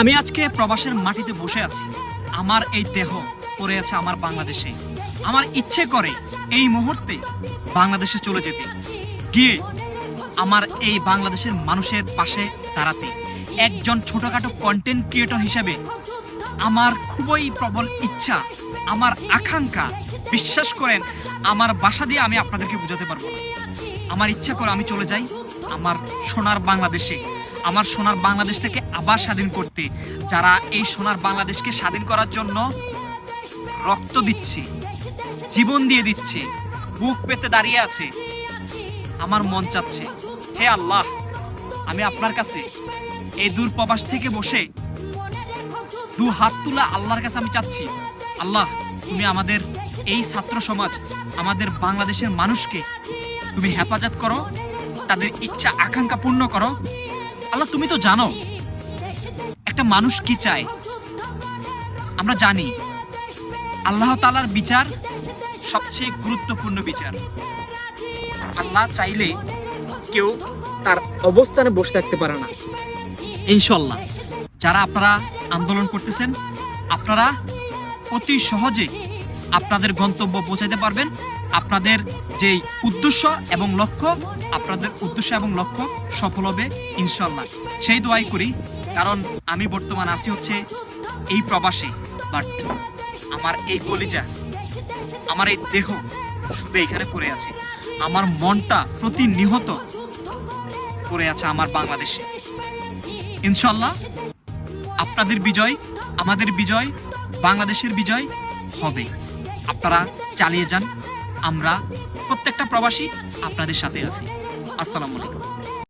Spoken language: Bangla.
আমি আজকে প্রবাসের মাটিতে বসে আছি। আমার এই দেহ পড়ে আছে আমার বাংলাদেশে। আমার ইচ্ছে করে এই মুহূর্তে বাংলাদেশে চলে যেতে। গিয়ে আমার এই বাংলাদেশের মানুষের পাশে দাঁড়াতে। একজন ছোটোখাটো কন্টেন্ট ক্রিয়েটর হিসেবে আমার খুবই প্রবল ইচ্ছা, আমার আকাঙ্ক্ষা, বিশ্বাস করেন, আমার বাসা দিয়ে আমি আপনাদেরকে বোঝাতে পারব আমার ইচ্ছা করে আমি চলে যাই আমার সোনার বাংলাদেশে। আমার সোনার বাংলাদেশটাকে আবার স্বাধীন করতে। যারা এই সোনার বাংলাদেশকে স্বাধীন করার জন্য রক্ত দিচ্ছে, জীবন দিয়ে দিচ্ছে, বুক পেতে দাঁড়িয়ে আছে, আমার মন চাচ্ছে, হে আল্লাহ, আমি আপনার কাছে এই দূর প্রবাস থেকে বসে দু হাত তুলা আল্লাহর কাছে আমি চাচ্ছি। আল্লাহ, তুমি আমাদের এই ছাত্র সমাজ, আমাদের বাংলাদেশের মানুষকে তুমি হেফাজত করো, তাদের ইচ্ছা আকাঙ্ক্ষা পূর্ণ করো আল্লাহ, তুমি তো জানো একটা মানুষ কি চায়? আমরা জানি আল্লাহ তালার বিচার সবচেয়ে গুরুত্বপূর্ণ বিচার। আল্লাহ চাইলে কেউ তার অবস্থানে বসে থাকতে পারে না। ইনশাল্লাহ যারা আপনারা আন্দোলন করতেছেন, আপনারা অতি সহজে আপনাদের গন্তব্য পৌঁছাতে পারবেন। আপনাদের যেই উদ্দেশ্য এবং লক্ষ্য, আপনাদের উদ্দেশ্য এবং লক্ষ্য সফল হবে ইনশাল্লাহ সেই দোয়াই করি, কারণ আমি বর্তমান আছি হচ্ছে এই প্রবাসে, বাট আমার এই কলিজা, আমার এই দেহ শুধু এখানে পড়ে আছে। আমার মনটা প্রতিনিহত পড়ে আছে আমার বাংলাদেশে। ইনশাল্লাহ আপনাদের বিজয়, আমাদের বিজয়, বাংলাদেশের বিজয় হবে। আপনারা চালিয়ে যান। আমরা প্রত্যেকটা প্রবাসী আপনাদের সাথে আছি। আসসালামু আলাইকুম।